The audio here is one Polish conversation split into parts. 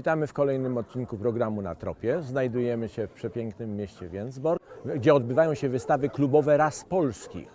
Witamy w kolejnym odcinku programu Na Tropie. Znajdujemy się w przepięknym mieście Więcborg, gdzie odbywają się wystawy klubowe ras polskich.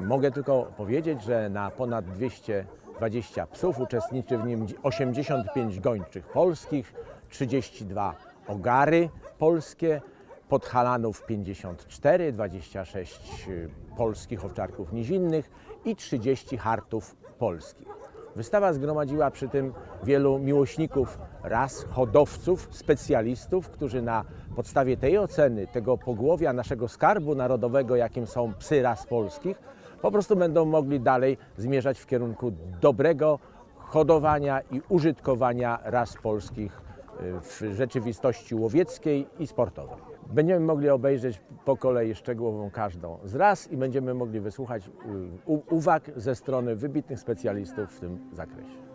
Mogę tylko powiedzieć, że na ponad 220 psów uczestniczy w nim 85 gończych polskich, 32 ogary polskie, podhalanów 54, 26 polskich owczarków nizinnych i 30 hartów polskich. Wystawa zgromadziła przy tym wielu miłośników ras, hodowców, specjalistów, którzy na podstawie tej oceny, tego pogłowia naszego skarbu narodowego, jakim są psy ras polskich, po prostu będą mogli dalej zmierzać w kierunku dobrego hodowania i użytkowania ras polskich y, w rzeczywistości łowieckiej i sportowej. Będziemy mogli obejrzeć po kolei szczegółową każdą z ras i będziemy mogli wysłuchać y, uwag ze strony wybitnych specjalistów w tym zakresie.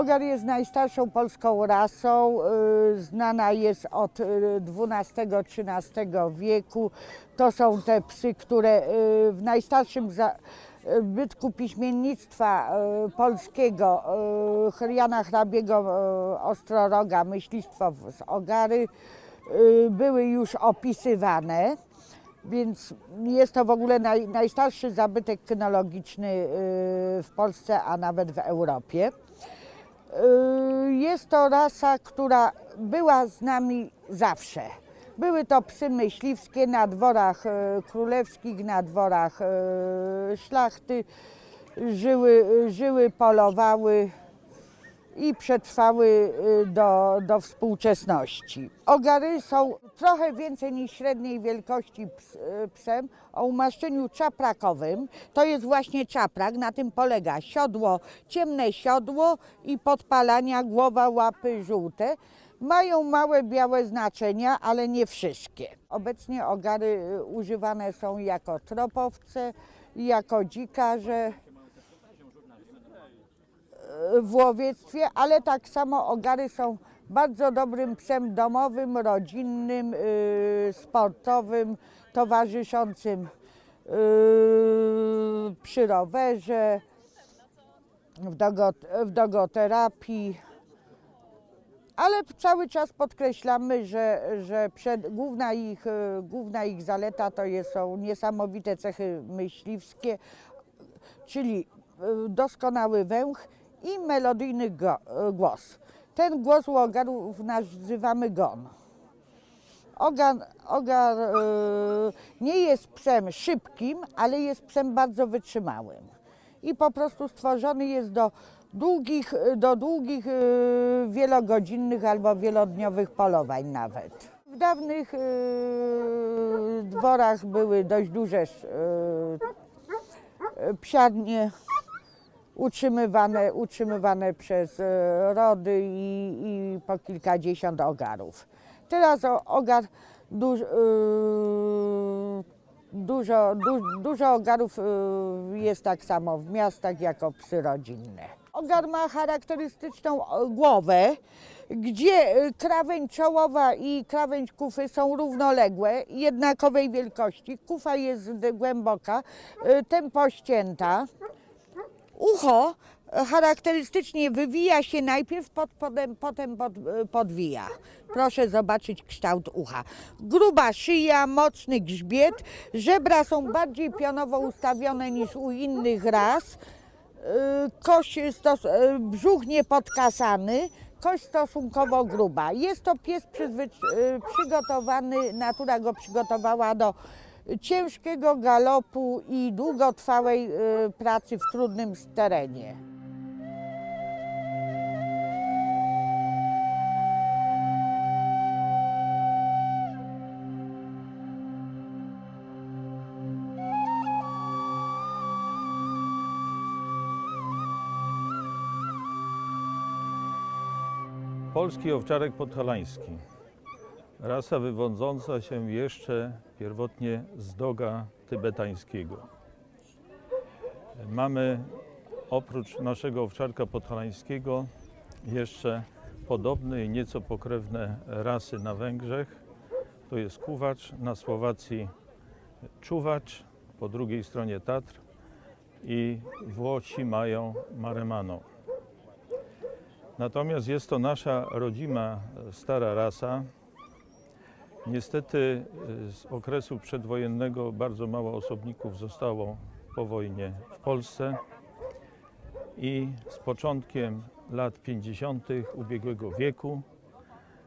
Ogar jest najstarszą polską rasą, y, znana jest od y, XII-XIII wieku. To są te psy, które y, w najstarszym za- y, bytku piśmiennictwa y, polskiego y, Hriana Hrabiego y, Ostroroga, myślistwo z Ogary, y, były już opisywane. Więc jest to w ogóle naj, najstarszy zabytek kynologiczny y, w Polsce, a nawet w Europie. Y, Jest to rasa, która była z nami zawsze. Były to psy myśliwskie na dworach y, królewskich, na dworach y, szlachty. Żyły, żyły polowały i przetrwały y, do, do współczesności. Ogary są trochę więcej niż średniej wielkości y, psem o umaszczeniu czaprakowym. To jest właśnie czaprak, na tym polega siodło, ciemne siodło i podpalania, głowa, łapy żółte. Mają małe białe znaczenia, ale nie wszystkie. Obecnie ogary y, używane są jako tropowce, jako dzikarze, w łowiectwie, ale tak samo ogary są bardzo dobrym psem domowym, rodzinnym, yy, sportowym, towarzyszącym yy, przy rowerze, w, dogo, w dogoterapii. Ale cały czas podkreślamy, że, że przed, główna, ich, y, główna ich zaleta to jest, są niesamowite cechy myśliwskie, czyli y, doskonały węch i melodyjny go, y, głos. Ten głos u ogarów nazywamy gon. Ogar, ogar y, nie jest psem szybkim, ale jest psem bardzo wytrzymałym. I po prostu stworzony jest do długich, do długich y, wielogodzinnych albo wielodniowych polowań nawet. W dawnych dworach były dość duże y, psiarnie utrzymywane, utrzymywane przez e, rody i, i po kilkadziesiąt ogarów. Teraz ogar duż, yy, dużo, du, dużo ogarów yy, jest tak samo w miastach jako psy rodzinne. Ogar ma charakterystyczną głowę, gdzie krawędź czołowa i krawędź kufy są równoległe, jednakowej wielkości. Kufa jest głęboka, tempo ścięta. Ucho e, charakterystycznie wywija się najpierw, pod, potem, potem pod, e, podwija. Proszę zobaczyć kształt ucha. Gruba szyja, mocny grzbiet, żebra są bardziej pionowo ustawione niż u innych ras. E, Kość stos, brzuch niepodkasany, kość stosunkowo gruba. Jest to pies przygotowany, natura go przygotowała do ciężkiego galopu i długotrwałej e, pracy w trudnym terenie. Polski owczarek podhalański. Rasa wywodząca się jeszcze pierwotnie z doga tybetańskiego. Mamy oprócz naszego owczarka podhalańskiego jeszcze podobne i nieco pokrewne rasy na Węgrzech. To jest kuwacz, na Słowacji czuwacz, po drugiej stronie Tatr i Włosi mają maremano. Natomiast jest to nasza rodzima stara rasa. Niestety e, z okresu przedwojennego bardzo mało osobników zostało po wojnie w Polsce i z początkiem lat 50. ubiegłego wieku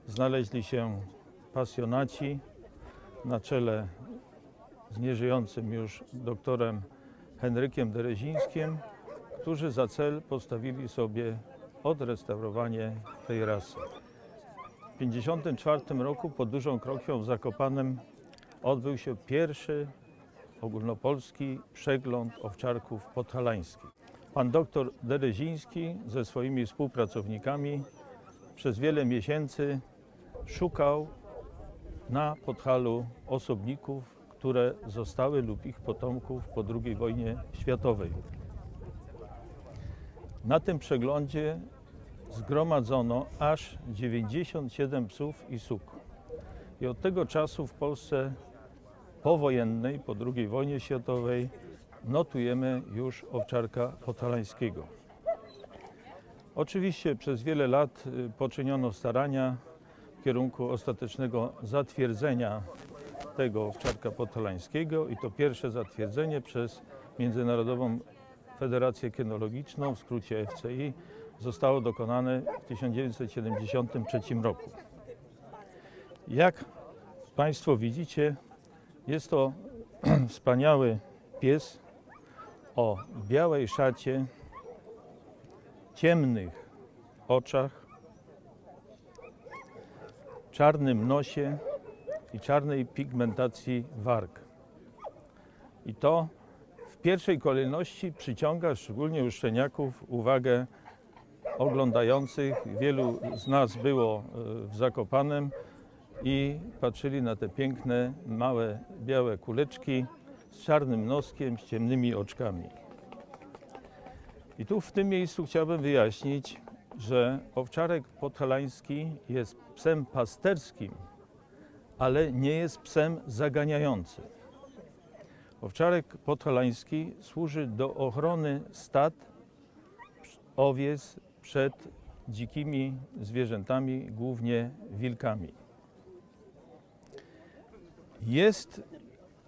znaleźli się pasjonaci na czele z nieżyjącym już doktorem Henrykiem Derezińskim, którzy za cel postawili sobie odrestaurowanie tej rasy. W 1954 roku pod Dużą Krokwią w Zakopanem odbył się pierwszy ogólnopolski przegląd owczarków podhalańskich. Pan doktor Dereziński ze swoimi współpracownikami przez wiele miesięcy szukał na Podhalu osobników, które zostały lub ich potomków po II wojnie światowej. Na tym przeglądzie zgromadzono aż 97 psów i suk. I od tego czasu w Polsce powojennej, po II wojnie światowej, notujemy już owczarka podhalańskiego. Oczywiście przez wiele lat y, poczyniono starania w kierunku ostatecznego zatwierdzenia tego owczarka podhalańskiego i to pierwsze zatwierdzenie przez Międzynarodową Federację Kynologiczną, w skrócie FCI, zostało dokonane w 1973 roku. Jak Państwo widzicie, jest to wspaniały pies o białej szacie, ciemnych oczach, czarnym nosie i czarnej pigmentacji warg. I to w pierwszej kolejności przyciąga szczególnie u szczeniaków uwagę oglądających. Wielu z nas było e, w Zakopanem i patrzyli na te piękne, małe, białe kuleczki z czarnym noskiem, z ciemnymi oczkami. I tu w tym miejscu chciałbym wyjaśnić, że owczarek podhalański jest psem pasterskim, ale nie jest psem zaganiającym. Owczarek podhalański służy do ochrony stad owiec przed dzikimi zwierzętami, głównie wilkami. Jest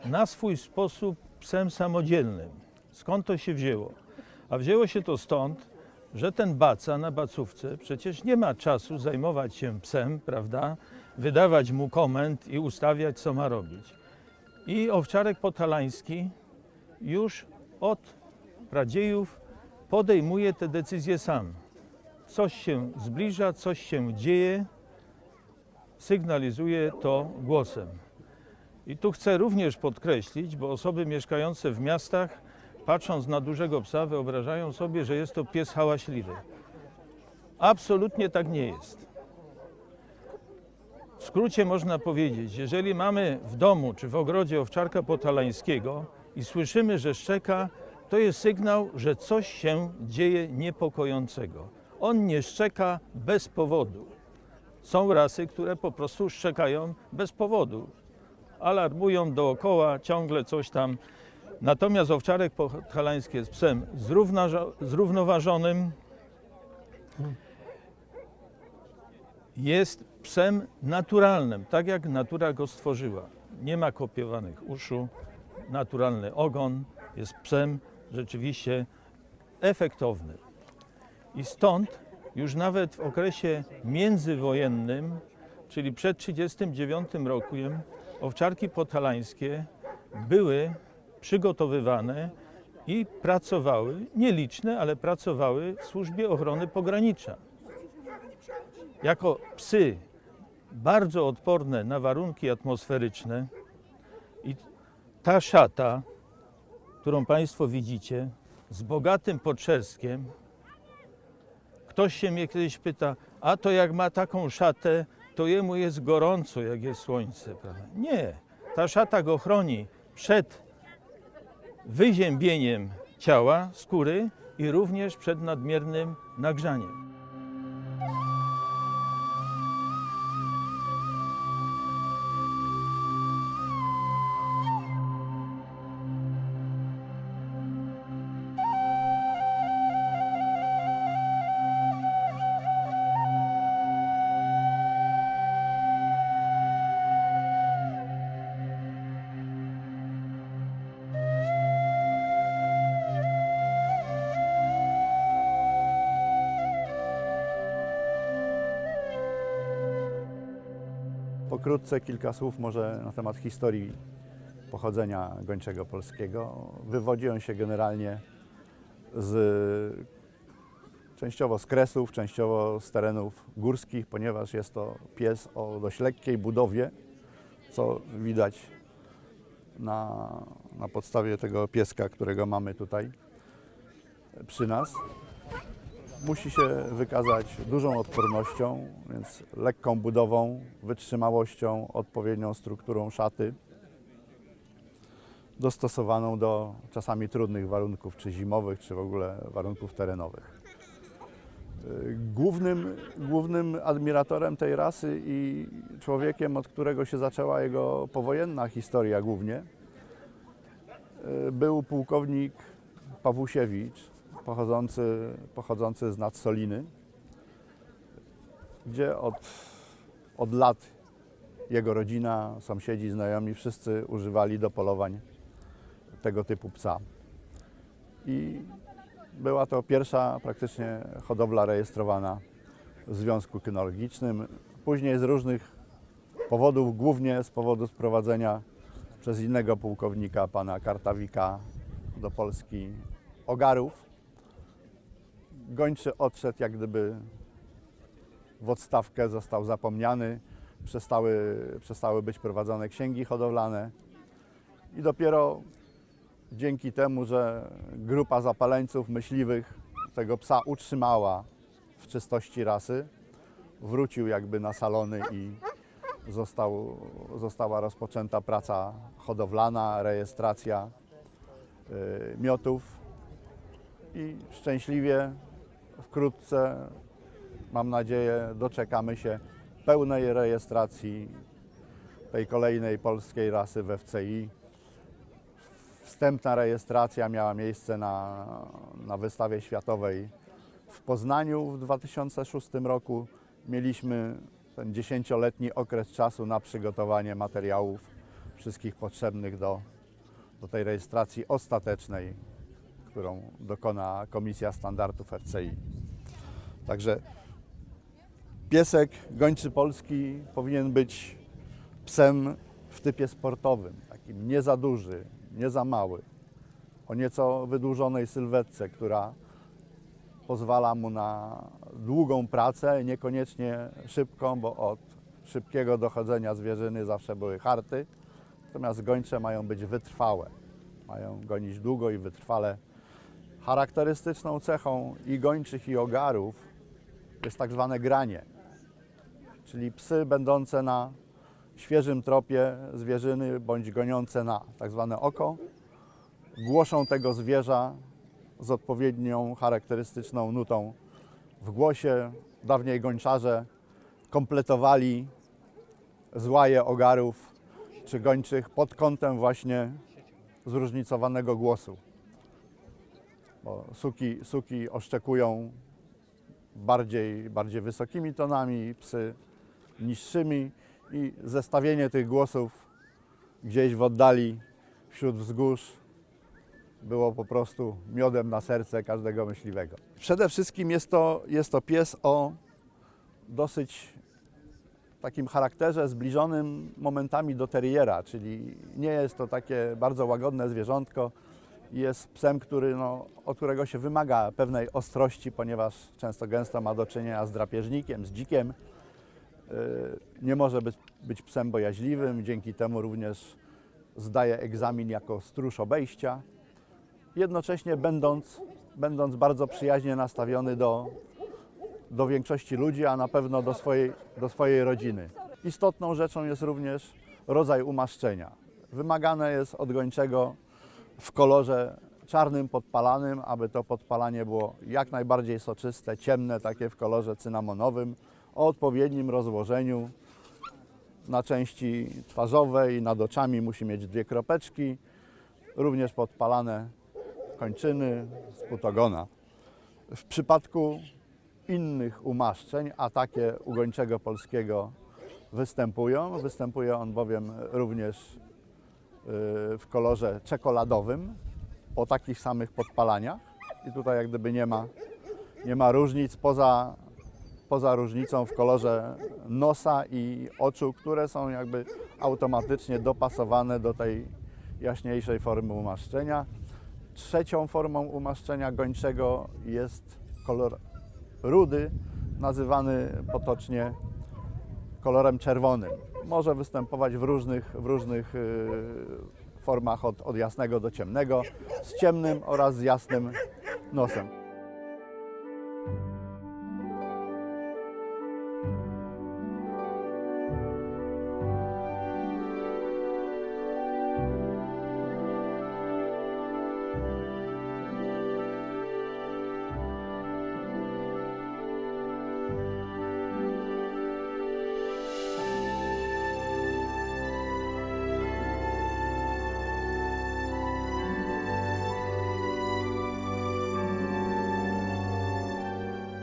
na swój sposób psem samodzielnym. Skąd to się wzięło? A wzięło się to stąd, że ten baca na bacówce przecież nie ma czasu zajmować się psem, prawda? Wydawać mu komend i ustawiać, co ma robić. I owczarek podhalański już od pradziejów podejmuje te decyzje sam. Coś się zbliża, coś się dzieje, sygnalizuje to głosem. I tu chcę również podkreślić, bo osoby mieszkające w miastach, patrząc na dużego psa, wyobrażają sobie, że jest to pies hałaśliwy. Absolutnie tak nie jest. W skrócie można powiedzieć, jeżeli mamy w domu czy w ogrodzie owczarka potalańskiego i słyszymy, że szczeka, to jest sygnał, że coś się dzieje niepokojącego. On nie szczeka bez powodu. Są rasy, które po prostu szczekają bez powodu. Alarmują dookoła, ciągle coś tam. Natomiast owczarek podhalański jest psem zrównoważonym, jest psem naturalnym, tak jak natura go stworzyła. Nie ma kopiowanych uszu, naturalny ogon, jest psem rzeczywiście efektownym. I stąd już nawet w okresie międzywojennym, czyli przed 1939 rokiem, owczarki podhalańskie były przygotowywane i pracowały, nieliczne, ale pracowały w służbie ochrony pogranicza. Jako psy bardzo odporne na warunki atmosferyczne i ta szata, którą Państwo widzicie, z bogatym podszerstkiem, Ktoś się mnie kiedyś pyta, a to jak ma taką szatę, to jemu jest gorąco, jak jest słońce. Prawda? Nie, ta szata go chroni przed wyziębieniem ciała, skóry i również przed nadmiernym nagrzaniem. Pokrótce kilka słów może na temat historii pochodzenia gończego polskiego. Wywodzi on się generalnie z, częściowo z kresów, częściowo z terenów górskich, ponieważ jest to pies o dość lekkiej budowie, co widać na, na podstawie tego pieska, którego mamy tutaj przy nas. Musi się wykazać dużą odpornością, więc lekką budową, wytrzymałością, odpowiednią strukturą szaty, dostosowaną do czasami trudnych warunków, czy zimowych, czy w ogóle warunków terenowych. Głównym, głównym admiratorem tej rasy i człowiekiem, od którego się zaczęła jego powojenna historia głównie, y, był pułkownik Pawłusiewicz, pochodzący, pochodzący z Nadsoliny, gdzie od, od lat jego rodzina, sąsiedzi, znajomi, wszyscy używali do polowań tego typu psa. I była to pierwsza praktycznie hodowla rejestrowana w Związku Kynologicznym. Później z różnych powodów, głównie z powodu sprowadzenia przez innego pułkownika, pana Kartawika, do Polski ogarów. Gończy odszedł jak gdyby w odstawkę, został zapomniany, przestały, przestały być prowadzone księgi hodowlane. I dopiero dzięki temu, że grupa zapaleńców myśliwych tego psa utrzymała w czystości rasy, wrócił jakby na salony i został, została rozpoczęta praca hodowlana, rejestracja y, miotów. I szczęśliwie wkrótce, mam nadzieję, doczekamy się pełnej rejestracji tej kolejnej polskiej rasy w FCI. Wstępna rejestracja miała miejsce na, na wystawie światowej w Poznaniu w 2006 roku. Mieliśmy ten dziesięcioletni okres czasu na przygotowanie materiałów wszystkich potrzebnych do, do tej rejestracji ostatecznej, którą dokona Komisja Standardów FCI. Także piesek gończy polski powinien być psem w typie sportowym, takim nie za duży, nie za mały, o nieco wydłużonej sylwetce, która pozwala mu na długą pracę, niekoniecznie szybką, bo od szybkiego dochodzenia zwierzyny zawsze były harty, natomiast gończe mają być wytrwałe, mają gonić długo i wytrwale. Charakterystyczną cechą i gończych i ogarów jest tak zwane granie, czyli psy będące na świeżym tropie zwierzyny bądź goniące na tak zwane oko, głoszą tego zwierza z odpowiednią charakterystyczną nutą w głosie. Dawniej gończarze kompletowali złaje ogarów czy gończych pod kątem właśnie zróżnicowanego głosu. Bo suki, suki oszczekują bardziej, bardziej wysokimi tonami, psy niższymi i zestawienie tych głosów gdzieś w oddali wśród wzgórz było po prostu miodem na serce każdego myśliwego. Przede wszystkim jest to, jest to pies o dosyć takim charakterze zbliżonym momentami do teriera, czyli nie jest to takie bardzo łagodne zwierzątko. Jest psem, który, no, od którego się wymaga pewnej ostrości, ponieważ często gęsto ma do czynienia z drapieżnikiem, z dzikiem. Yy, Nie może być, być psem bojaźliwym, dzięki temu również zdaje egzamin jako stróż obejścia jednocześnie będąc, będąc bardzo przyjaźnie nastawiony do, do większości ludzi, a na pewno do swojej, do swojej rodziny. Istotną rzeczą jest również rodzaj umaszczenia. Wymagane jest od gończego w kolorze czarnym podpalanym, aby to podpalanie było jak najbardziej soczyste, ciemne, takie w kolorze cynamonowym, o odpowiednim rozłożeniu na części twarzowej, nad oczami musi mieć dwie kropeczki, również podpalane kończyny, spód ogona. W przypadku innych umaszczeń, a takie u gończego polskiego występują, występuje on bowiem również w kolorze czekoladowym, o takich samych podpalaniach. I tutaj jak gdyby nie ma, nie ma różnic poza poza różnicą w kolorze nosa i oczu, które są jakby automatycznie dopasowane do tej jaśniejszej formy umaszczenia. Trzecią formą umaszczenia gończego jest kolor rudy, nazywany potocznie kolorem czerwonym. Może występować w różnych, w różnych yy, formach od, od jasnego do ciemnego, z ciemnym oraz z jasnym nosem.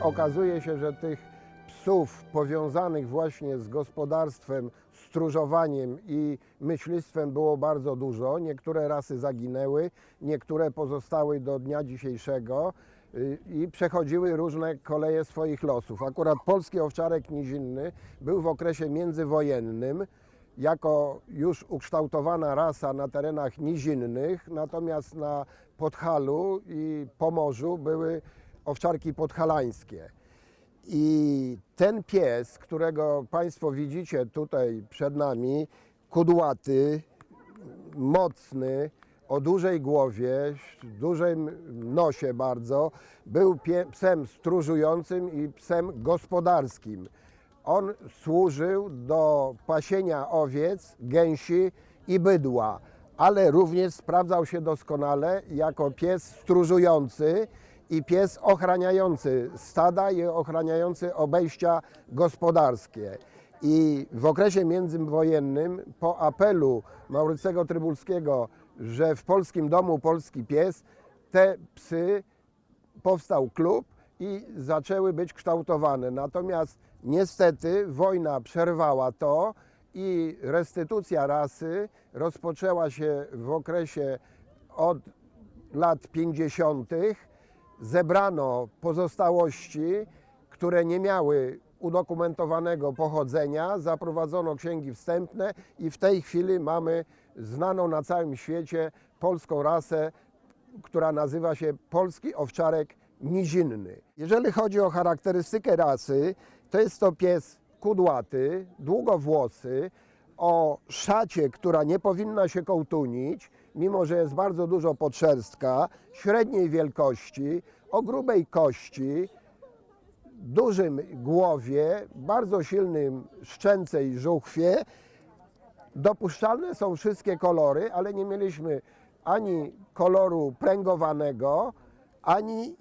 Okazuje się, że tych psów powiązanych właśnie z gospodarstwem, stróżowaniem i myślistwem było bardzo dużo. Niektóre rasy zaginęły, niektóre pozostały do dnia dzisiejszego y, i przechodziły różne koleje swoich losów. Akurat polski owczarek nizinny był w okresie międzywojennym jako już ukształtowana rasa na terenach nizinnych, natomiast na Podhalu i Pomorzu były owczarki podhalańskie. I ten pies, którego Państwo widzicie tutaj przed nami, kudłaty, mocny, o dużej głowie, dużym nosie bardzo, był psem stróżującym i psem gospodarskim. On służył do pasienia owiec, gęsi i bydła, ale również sprawdzał się doskonale jako pies stróżujący i pies ochraniający stada i ochraniający obejścia gospodarskie. I w okresie międzywojennym po apelu Maurycego Trybulskiego, że w polskim domu polski pies, te psy powstał klub i zaczęły być kształtowane. Natomiast niestety wojna przerwała to i restytucja rasy rozpoczęła się w okresie od lat 50. Zebrano pozostałości, które nie miały udokumentowanego pochodzenia, zaprowadzono księgi wstępne i w tej chwili mamy znaną na całym świecie polską rasę, która nazywa się polski owczarek nizinny. Jeżeli chodzi o charakterystykę rasy, to jest to pies kudłaty, długowłosy, o szacie, która nie powinna się kołtunić, mimo że jest bardzo dużo podszerstka, średniej wielkości, o grubej kości, dużym głowie, bardzo silnym szczęce i żuchwie. Dopuszczalne są wszystkie kolory, ale nie mieliśmy ani koloru pręgowanego, ani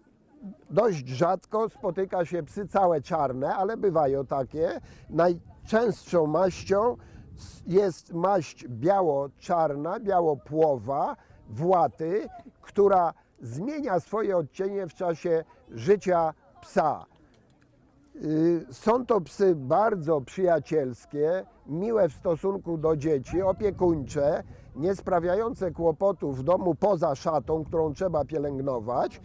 dość rzadko spotyka się psy całe czarne, ale bywają takie. Najczęstszą maścią jest maść biało-czarna, białopłowa, właty, która zmienia swoje odcienie w czasie życia psa. Y, Są to psy bardzo przyjacielskie, miłe w stosunku do dzieci, opiekuńcze, nie sprawiające kłopotów w domu poza szatą, którą trzeba pielęgnować.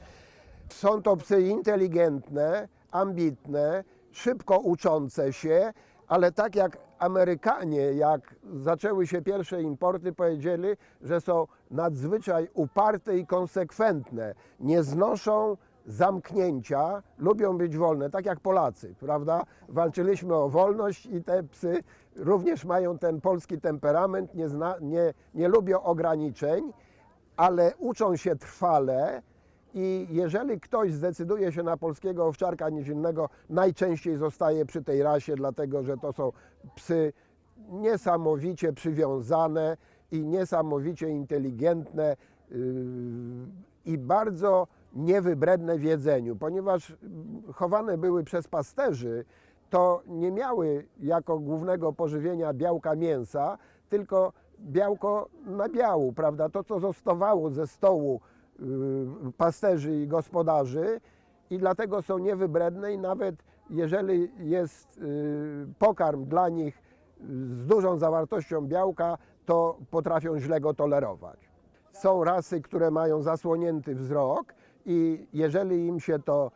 Są to psy inteligentne, ambitne, szybko uczące się, ale tak jak Amerykanie, jak zaczęły się pierwsze importy, powiedzieli, że są nadzwyczaj uparte i konsekwentne. Nie znoszą zamknięcia, lubią być wolne, tak jak Polacy, prawda? Walczyliśmy o wolność i te psy również mają ten polski temperament, nie, zna, nie, nie lubią ograniczeń, ale uczą się trwale i jeżeli ktoś zdecyduje się na polskiego owczarka nizinnego, najczęściej zostaje przy tej rasie, dlatego że to są psy niesamowicie przywiązane i niesamowicie inteligentne yy, i bardzo niewybredne w jedzeniu, ponieważ chowane były przez pasterzy, to nie miały jako głównego pożywienia białka mięsa, tylko białko nabiału, prawda? To, co zostawało ze stołu pasterzy i gospodarzy i dlatego są niewybredne i nawet jeżeli jest y, pokarm dla nich z dużą zawartością białka, to potrafią źle go tolerować. Są rasy, które mają zasłonięty wzrok i jeżeli im się to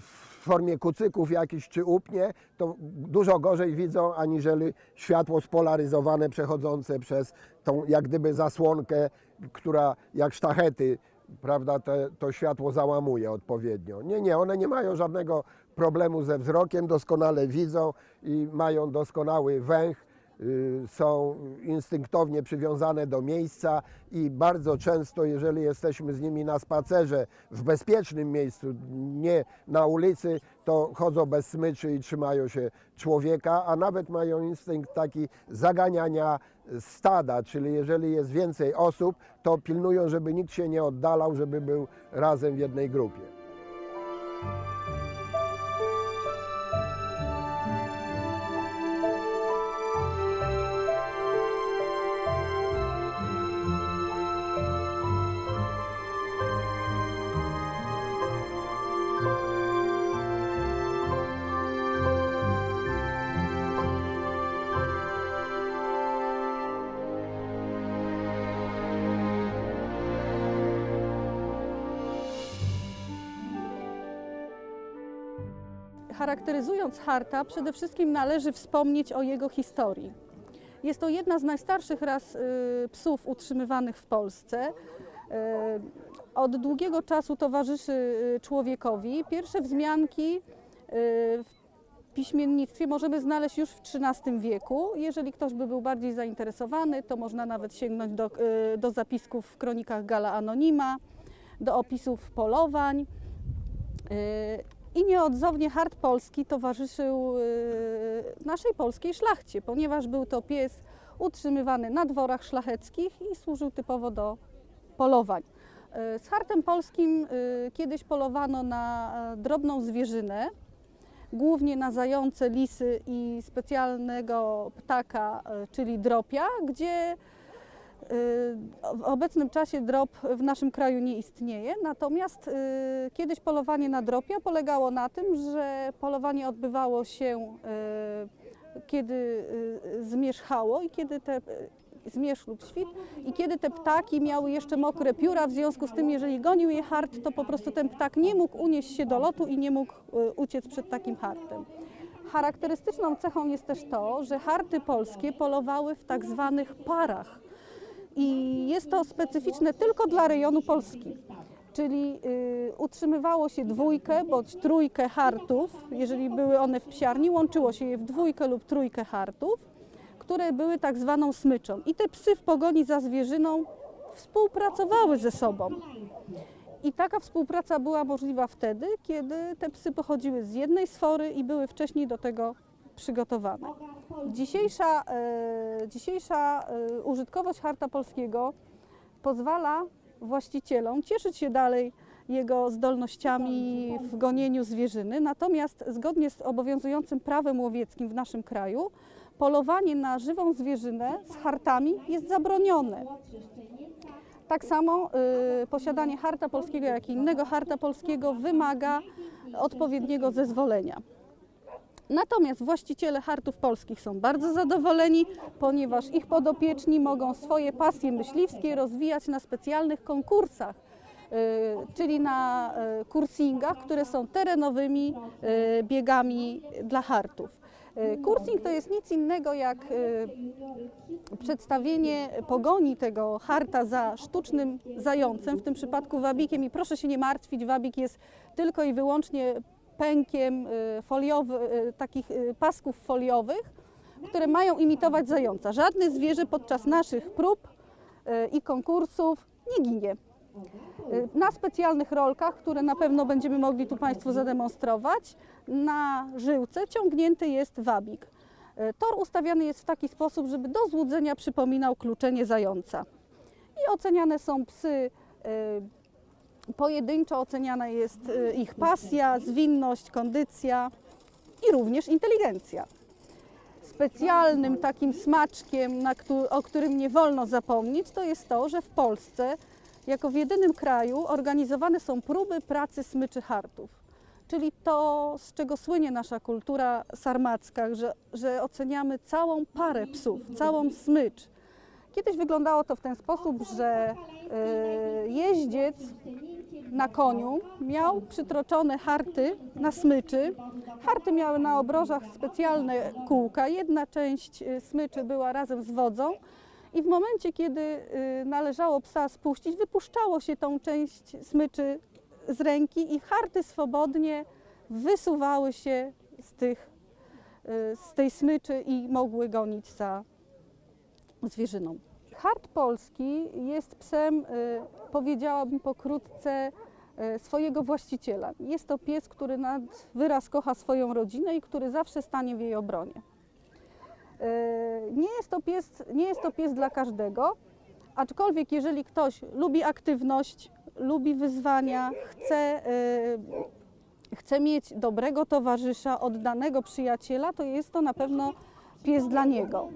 w formie kucyków jakichś czy upnie, to dużo gorzej widzą aniżeli światło spolaryzowane przechodzące przez tą jak gdyby zasłonkę, która jak sztachety, prawda, te, to światło załamuje odpowiednio. Nie, nie, one nie mają żadnego problemu ze wzrokiem, doskonale widzą i mają doskonały węch są instynktownie przywiązane do miejsca i bardzo często, jeżeli jesteśmy z nimi na spacerze w bezpiecznym miejscu, nie na ulicy, to chodzą bez smyczy i trzymają się człowieka, a nawet mają instynkt taki zaganiania stada, czyli jeżeli jest więcej osób, to pilnują, żeby nikt się nie oddalał, żeby był razem w jednej grupie. Charakteryzując harta, przede wszystkim należy wspomnieć o jego historii. Jest to jedna z najstarszych ras y, psów utrzymywanych w Polsce. Y, Od długiego czasu towarzyszy y, człowiekowi. Pierwsze wzmianki w piśmiennictwie możemy znaleźć już w XIII wieku. Jeżeli ktoś by był bardziej zainteresowany, to można nawet sięgnąć do, do zapisków w kronikach Gala Anonima, do opisów polowań. I nieodzownie hart polski towarzyszył y, naszej polskiej szlachcie, ponieważ był to pies utrzymywany na dworach szlacheckich i służył typowo do polowań. Y, Z hartem polskim y, kiedyś polowano na e, drobną zwierzynę, głównie na zające, lisy i specjalnego ptaka, e, czyli dropia, gdzie W obecnym czasie drop w naszym kraju nie istnieje, natomiast y, kiedyś polowanie na dropia polegało na tym, że polowanie odbywało się y, kiedy y, zmierzchało i kiedy te y, zmierzch lub świt i kiedy te ptaki miały jeszcze mokre pióra, w związku z tym jeżeli gonił je hart, to po prostu ten ptak nie mógł unieść się do lotu i nie mógł y, uciec przed takim hartem. Charakterystyczną cechą jest też to, że harty polskie polowały w tak zwanych parach. I jest to specyficzne tylko dla rejonu Polski. Czyli y, utrzymywało się dwójkę bądź trójkę hartów, jeżeli były one w psiarni, łączyło się je w dwójkę lub trójkę hartów, które były tak zwaną smyczą. I te psy w pogoni za zwierzyną współpracowały ze sobą. I taka współpraca była możliwa wtedy, kiedy te psy pochodziły z jednej sfory i były wcześniej do tego przygotowane. Dzisiejsza, e, dzisiejsza e, użytkowość harta polskiego pozwala właścicielom cieszyć się dalej jego zdolnościami w gonieniu zwierzyny, natomiast zgodnie z obowiązującym prawem łowieckim w naszym kraju, polowanie na żywą zwierzynę z hartami jest zabronione. Tak samo y, posiadanie harta polskiego, jak i innego harta polskiego wymaga odpowiedniego zezwolenia. Natomiast właściciele hartów polskich są bardzo zadowoleni, ponieważ ich podopieczni mogą swoje pasje myśliwskie rozwijać na specjalnych konkursach, y, czyli na y, kursingach, które są terenowymi y, biegami dla hartów. Kursing to jest nic innego jak przedstawienie pogoni tego harta za sztucznym zającem, w tym przypadku wabikiem. I proszę się nie martwić, wabik jest tylko i wyłącznie pękiem y, foliowy, y, takich y, pasków foliowych, które mają imitować zająca. Żadne zwierzę podczas naszych prób i konkursów nie ginie. Na specjalnych rolkach, które na pewno będziemy mogli tu Państwu zademonstrować, na żyłce ciągnięty jest wabik. Tor ustawiany jest w taki sposób, żeby do złudzenia przypominał kluczenie zająca. I oceniane są psy pojedynczo oceniana jest y, ich pasja, zwinność, kondycja i również inteligencja. Specjalnym takim smaczkiem, o którym nie wolno zapomnieć, to jest to, że w Polsce, jako w jedynym kraju, organizowane są próby pracy smyczy hartów. Czyli to, z czego słynie nasza kultura sarmacka, że, że oceniamy całą parę psów, całą smycz. Kiedyś wyglądało to w ten sposób, że y, jeździec na koniu, miał przytroczone harty na smyczy. Harty miały na obrożach specjalne kółka. Jedna część y, smyczy była razem z wodzą i w momencie, kiedy y, należało psa spuścić, wypuszczało się tą część smyczy z ręki i harty swobodnie wysuwały się z, tych, y, z tej smyczy i mogły gonić za zwierzyną. Hart polski jest psem, y, powiedziałabym pokrótce, y, swojego właściciela. Jest to pies, który nad wyraz kocha swoją rodzinę i który zawsze stanie w jej obronie. Y, Nie jest to pies, nie jest to pies dla każdego, aczkolwiek jeżeli ktoś lubi aktywność, lubi wyzwania, chce, chce mieć dobrego towarzysza, oddanego przyjaciela, to jest to na pewno pies dla niego.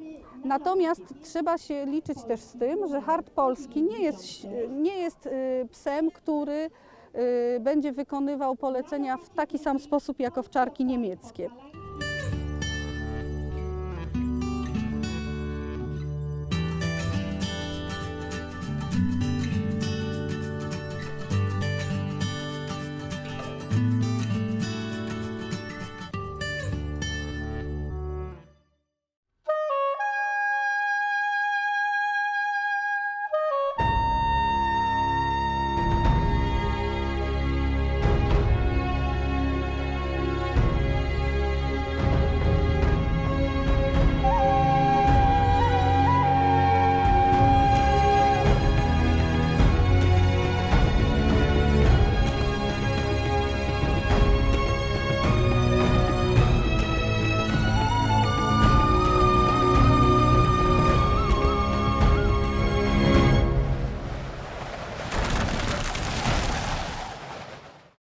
Natomiast trzeba się liczyć też z tym, że hart polski nie jest, nie jest y, psem, który y, będzie wykonywał polecenia w taki sam sposób jak owczarki niemieckie.